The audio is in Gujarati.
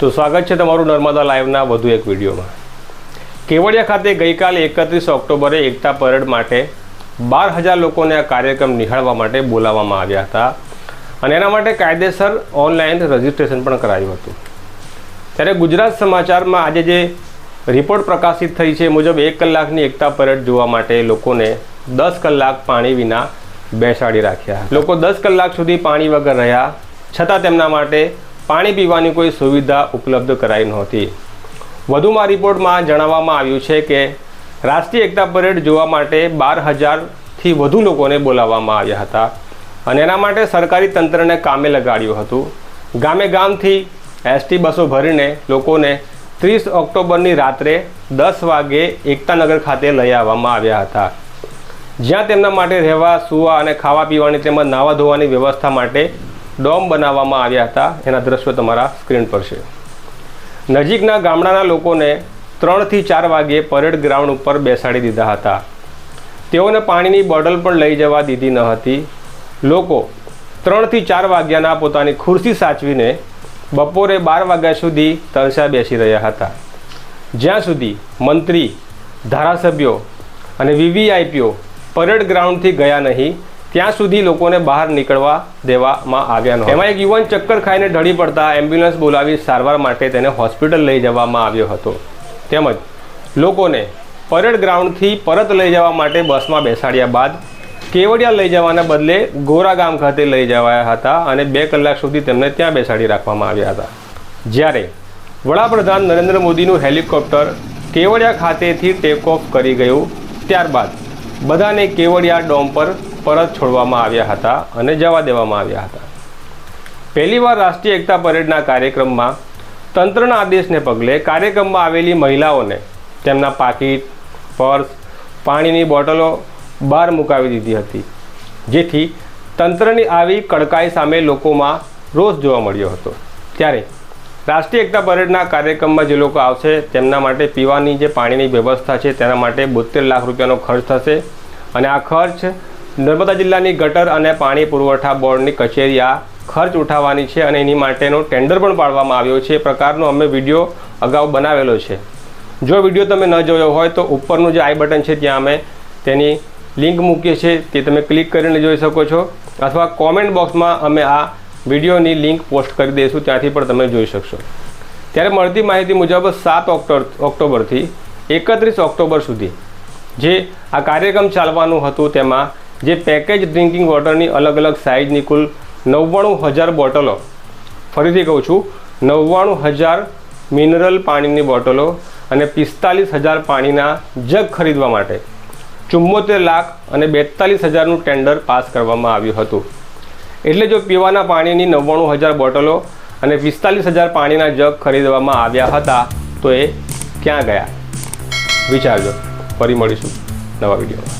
તો સ્વાગત છે તમારું નર્મદા લાઈવના વધુ એક વિડીયોમાં. કેવડિયા ખાતે ગઈકાલે એકત્રીસ ઓક્ટોબરે એકતા પરેડ માટે બાર હજાર લોકોને આ કાર્યક્રમ નિહાળવા માટે બોલાવવામાં આવ્યા હતા અને એના માટે કાયદેસર ઓનલાઈન રજિસ્ટ્રેશન પણ કરાયું હતું. ત્યારે ગુજરાત સમાચારમાં આજે જે રિપોર્ટ પ્રકાશિત થઈ છે મુજબ એક કલાકની એકતા પરેડ જોવા માટે લોકોને દસ કલાક પાણી વિના બેસાડી રાખ્યા. લોકો દસ કલાક સુધી પાણી વગર રહ્યા, છતાં તેમના માટે પાણી પીવાની કોઈ સુવિધા ઉપલબ્ધ કરાઈ નહોતી. વધુમાં રિપોર્ટમાં જણાવવામાં આવ્યું છે કે રાષ્ટ્રીય એકતા પરેડ જોવા માટે બાર હજારથી વધુ લોકોને બોલાવવામાં આવ્યા હતા અને એના માટે સરકારી તંત્રને કામે લગાડ્યું હતું. ગામે ગામથી એસટી બસો ભરીને લોકોને ત્રીસ ઓક્ટોબરની રાત્રે દસ વાગે એકતાનગર ખાતે લઈ આવવામાં આવ્યા હતા. જ્યાં તેમના માટે રહેવા, સૂવા અને ખાવા પીવાની તેમજ નાવા ધોવાની વ્યવસ્થા માટે ડોમ બનાવવામાં આવ્યા હતા. એના દ્રશ્યો તમારા સ્ક્રીન પર છે. નજીકના ગામડાના લોકોને ત્રણથી ચાર વાગ્યે પરેડ ગ્રાઉન્ડ ઉપર બેસાડી દીધા હતા. તેઓને પાણીની બોટલ પણ લઈ જવા દીધી ન હતી. લોકો ત્રણથી ચાર વાગ્યાના પોતાની ખુરશી સાચવીને બપોરે બાર વાગ્યા સુધી તરસ્યા બેસી રહ્યા હતા. જ્યાં સુધી મંત્રી, ધારાસભ્યો અને વીવીઆઈપીઓ પરેડ ગ્રાઉન્ડથી ગયા નહીં ત્યાં સુધી લોકોને બહાર નીકળવા દેવામાં આવ્યા નહોતા. એમાં એક યુવાન ચક્કર ખાઈને ઢળી પડતા એમ્બ્યુલન્સ બોલાવી સારવાર માટે તેને હોસ્પિટલ લઈ જવામાં આવ્યો હતો. તેમજ લોકોને પરેડ ગ્રાઉન્ડથી પરત લઈ જવા માટે બસમાં બેસાડ્યા બાદ કેવડિયા લઈ જવાના બદલે ગોરા ગામ ખાતે લઈ જવાયા હતા અને બે કલાક સુધી તેમને ત્યાં બેસાડી રાખવામાં આવ્યા હતા. જ્યારે વડાપ્રધાન નરેન્દ્ર મોદીનું હેલિકોપ્ટર કેવડિયા ખાતેથી ટેક ઓફ કરી ગયું, ત્યારબાદ બધાને કેવડિયા ડોમ પર પરત છોડવામાં આવ્યા હતા અને જવા દેવામાં આવ્યા હતા. પહેલીવાર રાષ્ટ્રીય એકતા પરેડના કાર્યક્રમમાં તંત્રના આદેશને પગલે કાર્યક્રમમાં આવેલી મહિલાઓને તેમના પાકીટ, પર્સ, પાણીની બોટલો બહાર મુકાવી દીધી હતી, જેથી તંત્રની આવી કડકાઈ સામે લોકોમાં રોષ જોવા મળ્યો હતો. ત્યારે રાષ્ટ્રીય એકતા પરેડના કાર્યક્રમમાં જે લોકો આવશે તેમના માટે પીવાની જે પાણીની વ્યવસ્થા છે તેના માટે બોતેર લાખ રૂપિયાનો ખર્ચ થશે અને આ ખર્ચ નર્મદા જિલ્લાની ગટર અને પાણી પુરવઠા બોર્ડની કચેરી આ ખર્ચ ઉઠાવવાની છે અને એની માટેનો ટેન્ડર પણ પાડવામાં આવ્યો છે. એ પ્રકારનો અમે વીડિયો અગાઉ બનાવેલો છે. જો વીડિયો તમે ન જોયો હોય તો ઉપરનું જે આઈ બટન છે ત્યાં અમે તેની લિંક મૂકીએ છીએ. તે તમે ક્લિક કરીને જોઈ શકો છો. અથવા કોમેન્ટ બોક્સમાં અમે આ વિડીયોની લિંક પોસ્ટ કરી દઈશું. ત્યાંથી પણ તમે જોઈ શકશો. ત્યારે મળતી માહિતી મુજબ સાત ઓક્ટોબર ઓક્ટોબરથી એકત્રીસ ઓક્ટોબર સુધી જે આ કાર્યક્રમ ચાલવાનું હતું તેમાં જે પેકેજ ડ્રિંકિંગ વોટરની અલગ અલગ સાઇઝની કુલ નવ્વાણું હજાર બોટલો. ફરીથી કહું છું, નવ્વાણું હજાર મિનરલ પાણીની બોટલો અને પિસ્તાલીસ હજાર પાણીના જગ ખરીદવા માટે ચુમ્મોતેર લાખ અને બેતાલીસ હજારનું ટેન્ડર પાસ કરવામાં આવ્યું હતું. એટલે જો પીવાના પાણીની નવ્વાણું હજાર બોટલો અને પિસ્તાલીસ હજાર પાણીના જગ ખરીદવામાં આવ્યા હતા, તો એ ક્યાં ગયા? વિચારજો. ફરી મળીશું નવા વિડીયોમાં.